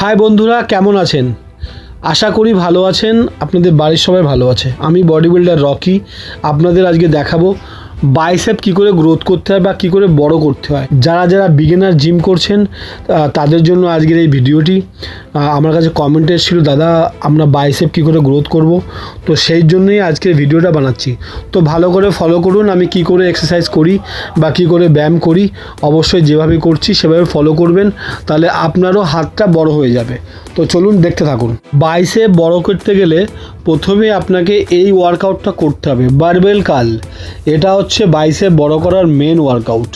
High বন্ধুরা, কেমন আছেন? আশা করি ভালো আছেন। আপনাদের বাড়ির সবাই ভালো আছে। আমি বডি বিল্ডার রকি। আপনাদের আজকে দেখাবো বাইসেপ কী করে গ্রোথ করতে হয় বা কী করে বড় করতে হয়? যারা যারা বিগিনার জিম করছেন তাদের জন্য আজকের এই ভিডিওটি। আমার কাছে কমেন্ট এসেছিল, দাদা, আমরা বাইসেপ কী করে গ্রোথ করব? তো সেই জন্যই আজকের ভিডিওটা বানাচ্ছি। তো ভালো করে ফলো করুন, আমি কি করে এক্সারসাইজ করি বা কী করে ব্যায়াম করি, অবশ্যই যেভাবে করছি সেভাবে ফলো করবেন, তাহলে আপনারও হাতটা বড় হয়ে যাবে। তো চলুন দেখতে থাকুন। বাইসে বড় করতে গেলে প্রথমে আপনাকে এই ওয়ার্কআউটটা করতে হবে বারবেল কাল এটা হচ্ছে বাইসে বড় করার মেন ওয়ার্কআউট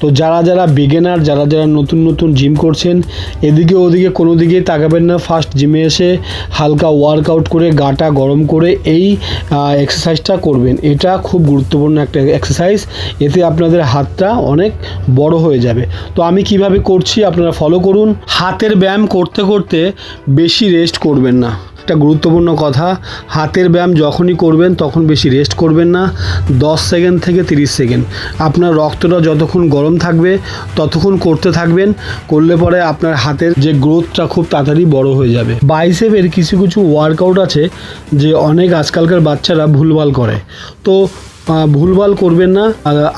তো যারা যারা বিগেনার যারা যারা নতুন নতুন জিম করছেন, এদিকে ওদিকে কোনো দিকেই তাকাবেন না। ফার্স্ট জিমে এসে হালকা ওয়ার্কআউট করে, গাটা গরম করে এই এক্সারসাইজটা করবেন। এটা খুব গুরুত্বপূর্ণ একটা এক্সারসাইজ এতে আপনাদের হাতটা অনেক বড় হয়ে যাবে। তো আমি কীভাবে করছি আপনারা ফলো করুন। হাতের ব্যায়াম করতে করতে বেশি রেস্ট করবেন না। একটা গুরুত্বপূর্ণ কথা, হাতের ব্যায়াম যখনই করবেন তখন বেশি রেস্ট করবেন না, দশ সেকেন্ড থেকে তিরিশ সেকেন্ড। আপনার রক্তটা যতক্ষণ গরম থাকবে, ততক্ষণ করতে থাকবেন, করলে পরে আপনার হাতের যে গ্রোথটা খুব তাড়াতাড়ি বড় হয়ে যাবে। বাইসেপের কিছু কিছু ওয়ার্কআউট আছে, যে অনেক আজকালকার বাচ্চারা ভুলভাল করে। তো ভুলভাল করবেন না।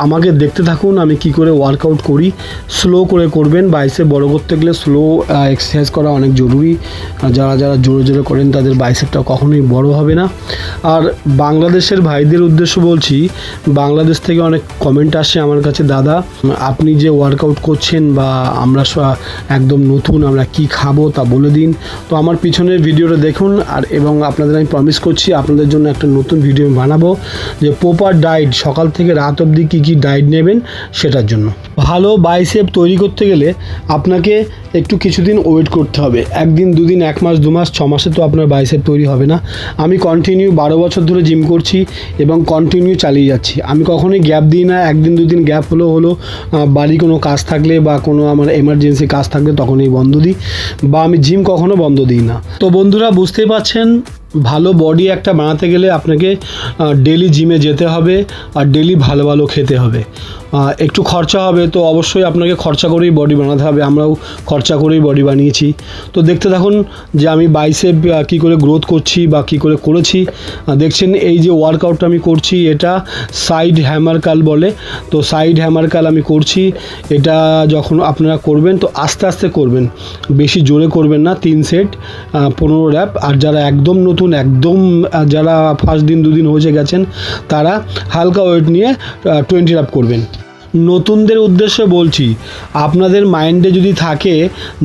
আমাকে দেখতে থাকুন, আমি কি করে ওয়ার্কআউট করি। স্লো করে করবেন বাইসেপ বড় করতে গেলে স্লো এক্সারসাইজ করা অনেক জরুরি। যারা যারা জোরে জোরে করেন, তাদের বাইসেপটা কখনোই বড় হবে না। আর বাংলাদেশের ভাইদের উদ্দেশ্য বলছি, বাংলাদেশ থেকে অনেক কমেন্ট আসে আমার কাছে, দাদা, আপনি যে ওয়ার্কআউট করছেন বা আমরা একদম নতুন, আমরা কি খাব তা বলে দিন। তো আমার পিছনের ভিডিওটা দেখুন, আর এবং আপনাদের আমি প্রমিস করছি, আপনাদের জন্য একটা নতুন ভিডিও বানাবো, যে প্রপার ডায়েট সকাল থেকে রাত অবধি কী কী ডায়েট নেবেন সেটার জন্য। ভালো বাইসেপ তৈরি করতে গেলে আপনাকে একটু কিছুদিন ওয়েট করতে হবে। একদিন, দুদিন, এক মাস, দু মাস, ছ মাসে তো আপনার বাইসেপ তৈরি হবে না। আমি কন্টিনিউ বারো বছর ধরে জিম করছি এবং কন্টিনিউ চালিয়ে যাচ্ছি। আমি কখনোই গ্যাপ দিই না। একদিন, দুদিন গ্যাপ হলো হলো বাড়ি কোনো কাজ থাকলে বা কোনো আমার এমার্জেন্সি কাজ থাকলে তখনই বন্ধ দিই বা আমি জিম কখনো বন্ধ দিই না। তো বন্ধুরা, বুঝতেই পারছেন ভালো বডি একটা বানাতে গেলে আপনাকে ডেলি জিমে যেতে হবে আর ডেলি ভালো ভালো খেতে হবে। একটু খরচা হবে, তো অবশ্যই আপনাকে খরচা করেই বডি বানাতে হবে। আমরাও খরচা করেই বডি বানিয়েছি। তো দেখতে থাকুন যে আমি বাইসেপ কী করে গ্রোথ করছি বা কী করে করেছি। দেখছেন এই যে ওয়ার্কআউটটা আমি করছি, এটা সাইড হ্যামার কাল বলে। তো সাইড হ্যামার কাল আমি করছি, এটা যখন আপনারা করবেন, তো আস্তে আস্তে করবেন। বেশি জোরে করবেন না, তিন সেট পনেরো র্যাপ আর যারা একদম নতুন, একদম যারা ফার্স্ট দিন, দুদিন হয়ে গেছেন, তারা হালকা ওয়েট নিয়ে টোয়েন্টি র্যাপ করবেন। নতুনদের উদ্দেশ্যে বলছি, আপনাদের মাইন্ডে যদি থাকে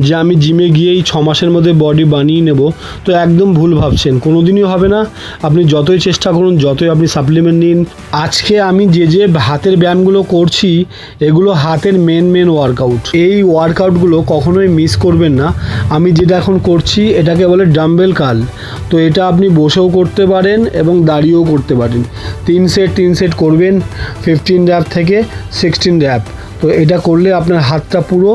যে আমি জিমে গিয়েই ছ মাসের মধ্যে বডি বানিয়ে নেব, তো একদম ভুল ভাবছেন। কোনো দিনই হবে না। আপনি যতই চেষ্টা করুন, যতই আপনি সাপ্লিমেন্ট নিন। আজকে আমি যে যে হাতের ব্যায়ামগুলো করছি, এগুলো হাতের মেন মেন ওয়ার্কআউট এই ওয়ার্কআউটগুলো কখনোই মিস করবেন না। আমি যেটা এখন করছি, এটাকে বলে ডাম্বেল কাল তো এটা আপনি বসেও করতে পারেন এবং দাঁড়িয়েও করতে পারেন। তিন সেট তিন সেট করবেন ফিফটিন র্যাপ থেকে সিক্সটিন র্যাপ তো এটা করলে আপনার হাতটা পুরো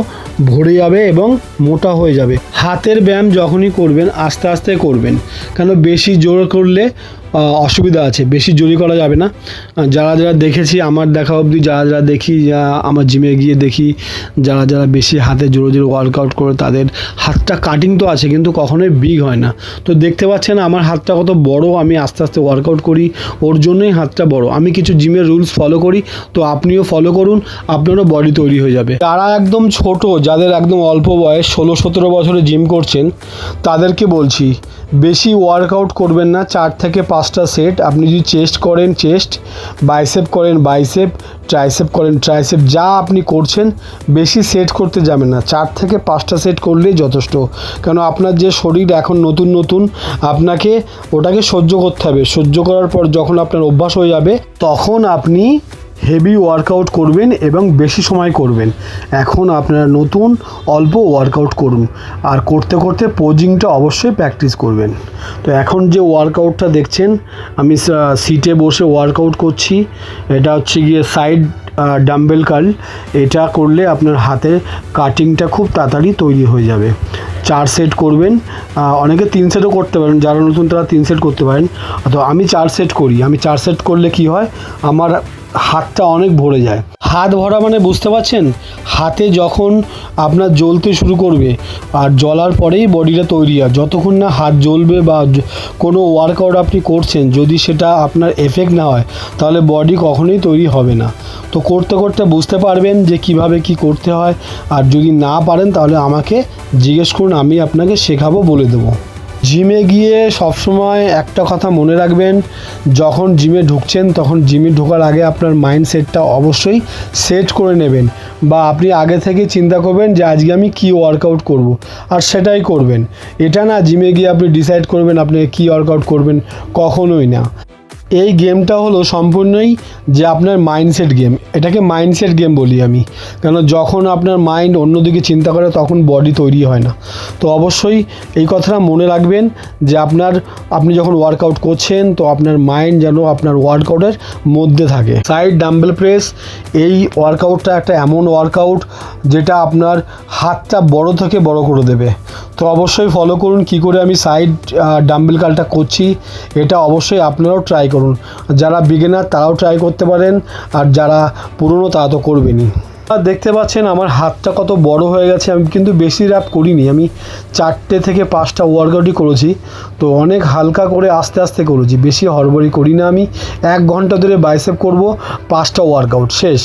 ভরে যাবে এবং মোটা হয়ে যাবে। হাতের ব্যায়াম যখনই করবেন, আস্তে আস্তে করবেন। কেন বেশি জোর করলে অসুবিধা আছে। বেশি জোরি করা যাবে না। যারা যারা দেখেছি, আমার দেখা অবধি, যারা যারা দেখি আমার জিমে গিয়ে দেখি, যারা যারা বেশি হাতে জোরে জোরে ওয়ার্কআউট করে, তাদের হাতটা কাটিং তো আছে, কিন্তু কখনোই বিগ হয় না। তো দেখতে পাচ্ছেন, আমার হাতটা কত বড়, আমি আস্তে আস্তে ওয়ার্কআউট করি। ওর জন্যই হাতটা বড়। আমি কিছু জিমের রুলস ফলো করি। তো আপনিও ফলো করুন, আপনারও বডি তৈরি হয়ে যাবে। যারা একদম ছোট, যাদের একদম অল্প বয়স, ষোলো, সতেরো বছরে জিম করছেন, তাদেরকে বলছি, বেশি ওয়ার্কআউট করবেন না, চার থেকে পাঁচটা সেট, আপনি যদি চেস্ট করেন, চেস্ট, বাইসেপ করেন, বাইসেপ, ট্রাইসেপ করেন, ট্রাইসেপ যা আপনি করছেন, বেশি সেট করতে যাবেন না। চার থেকে পাঁচটা সেট করলেই যথেষ্ট। কেন আপনার যে শরীর এখন নতুন নতুন, আপনাকে ওটাকে সহ্য করতে হবে। সহ্য করার পর যখন আপনার অভ্যাস হয়ে যাবে, তখন আপনি হেভি ওয়ার্কআউট করবেন এবং বেশি সময় করবেন। এখন আপনারা নতুন, অল্প ওয়ার্কআউট করুন। আর করতে করতে পোজিংটা অবশ্যই প্র্যাকটিস করবেন। তো এখন যে ওয়ার্কআউটটা দেখছেন, আমি সিটে বসে ওয়ার্কআউট করছি। এটা হচ্ছে গিয়ে সাইড ডাম্বেল কাল এটা করলে আপনার হাতে কাটিংটা খুব তাড়াতাড়ি তৈরি হয়ে যাবে। চার সেট করবেন। অনেকে তিন সেটও করতে পারেন, যারা নতুন তারা তিন সেট করতে পারেন। তো আমি চার সেট করি। আমি চার সেট করলে কি হয়? আমার হাতটা অনেক ভরে যায়। হাত ভরা মানে বুঝতে পারছেন? হাতে যখন আপনার জ্বলতে শুরু করবে, আর জ্বলার পরেই বডিটা তৈরি হয়। যতক্ষণ না হাত জ্বলবে বা কোনো ওয়ার্কআউট আপনি করছেন, যদি সেটা আপনার এফেক্ট না হয়, তাহলে বডি কখনোই তৈরি হবে না। তো করতে করতে বুঝতে পারবেন যে কীভাবে কি করতে হয়। আর যদি না পারেন, তাহলে আমাকে জিজ্ঞেস করুন। আমি আপনাকে শেখাবো, বলে দেবো। জিমে গিয়ে সবসময় একটা কথা মনে রাখবেন, যখন জিমে ঢুকছেন, তখন জিমে ঢোকার আগে আপনার মাইন্ডসেটটা অবশ্যই সেট করে নেবেন বা আপনি আগে থেকে চিন্তা করবেন যে, আজকে আমি কী ওয়ার্কআউট করব, আর সেটাই করবেন। এটা না জিমে গিয়ে আপনি ডিসাইড করবেন আপনি কী ওয়ার্কআউট করবেন, কখনোই না। এই গেমটা হলো সম্পূর্ণই যে আপনার মাইন্ডসেট গেম এটাকে মাইন্ডসেট গেম বলি আমি। কেন যখন আপনার মাইন্ড অন্যদিকে চিন্তা করে, তখন বডি তৈরি হয় না। তো অবশ্যই এই কথাটা মনে রাখবেন যে আপনার, আপনি যখন ওয়ার্কআউট করছেন, তো আপনার মাইন্ড যেন আপনার ওয়ার্কআউটের মধ্যে থাকে। সাইড ডাম্বেল প্রেস এই ওয়ার্কআউটটা একটা এমন ওয়ার্কআউট যেটা আপনার হাতটা বড় থেকে বড় করে দেবে। তো অবশ্যই ফলো করুন, কি করে আমি সাইড ডাম্বেল কালটা করছি, এটা অবশ্যই আপনারাও ট্রাই করুন। যারা বিগেনার তারাও ট্রাই করতে পারেন, আর যারা পুরনো তারা তো করবেনই। দেখতে পাচ্ছেন আমার হাতটা কত বড় হয়ে গেছে, আমি কিন্তু বেশি র্যাপ করিনি। আমি চারটে থেকে পাঁচটা ওয়ার্কআউটই করেছি, তো অনেক হালকা করে আস্তে আস্তে করেছি, বেশি হড়বড়ি করি না আমি। এক ঘণ্টা ধরে বাইসেপ করব, পাঁচটা ওয়ার্কআউট শেষ।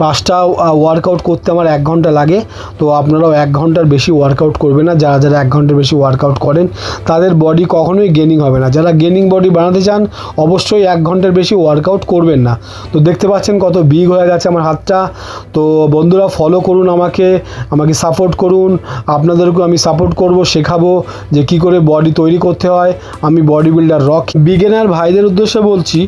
পাঁচটা ওয়ার্কআউট করতে আমার এক ঘণ্টা লাগে, তো আপনারাও এক ঘণ্টার বেশি ওয়ার্কআউট করবে না। যারা যারা এক ঘণ্টার বেশি ওয়ার্কআউট করেন, তাদের বডি কখনোই গেনিং হবে না। যারা গেনিং বডি বানাতে চান, অবশ্যই এক ঘণ্টার বেশি ওয়ার্কআউট করবেন না। তো দেখতে পাচ্ছেন কত বিগ হয়ে গেছে আমার হাতটা, তো বন্ধুরা ফলো করুন আমাকে আমাকে সাপোর্ট করুন। আপনাদেরকেও আমি সাপোর্ট করব, শেখাবো যে কি করে বডি তৈরি করতে হয়। আমি বডি বিল্ডার রক বিগিনার ভাইদের উদ্দেশ্যে বলছি,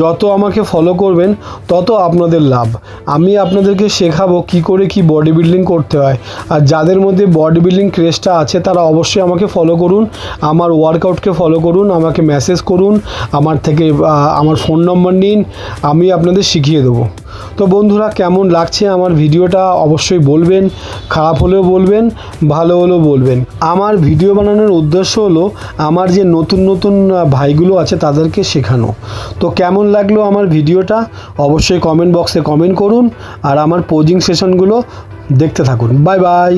যত আমাকে ফলো করবেন, তত আপনাদের লাভ। আমি আপনাদেরকে শেখাবো কি করে কি বডি বিল্ডিং করতে হয়। আর যাদের মধ্যে বডি বিল্ডিং ক্রেজটা আছে, তারা অবশ্যই আমাকে ফলো করুন। আমার ওয়ার্কআউটকে ফলো করুন, আমাকে মেসেজ করুন, আমার থেকে আমার ফোন নম্বর নিন, আমি আপনাদের শিখিয়ে দেবো। তো বন্ধুরা, কেমন লাগছে আমার ভিডিওটা অবশ্যই বলবেন, খারাপ হলেও বলবেন, ভালো হলেও বলবেন। আমার ভিডিও বানানোর উদ্দেশ্য হলো আমার যে নতুন নতুন ভাইগুলো আছে তাদেরকে শেখানো। তো কেমন লাগল আমার ভিডিওটা? অবশ্যই কমেন্ট বক্সে কমেন্ট করুন আর আমার পোজিং সেশনগুলো দেখতে থাকুন। Bye bye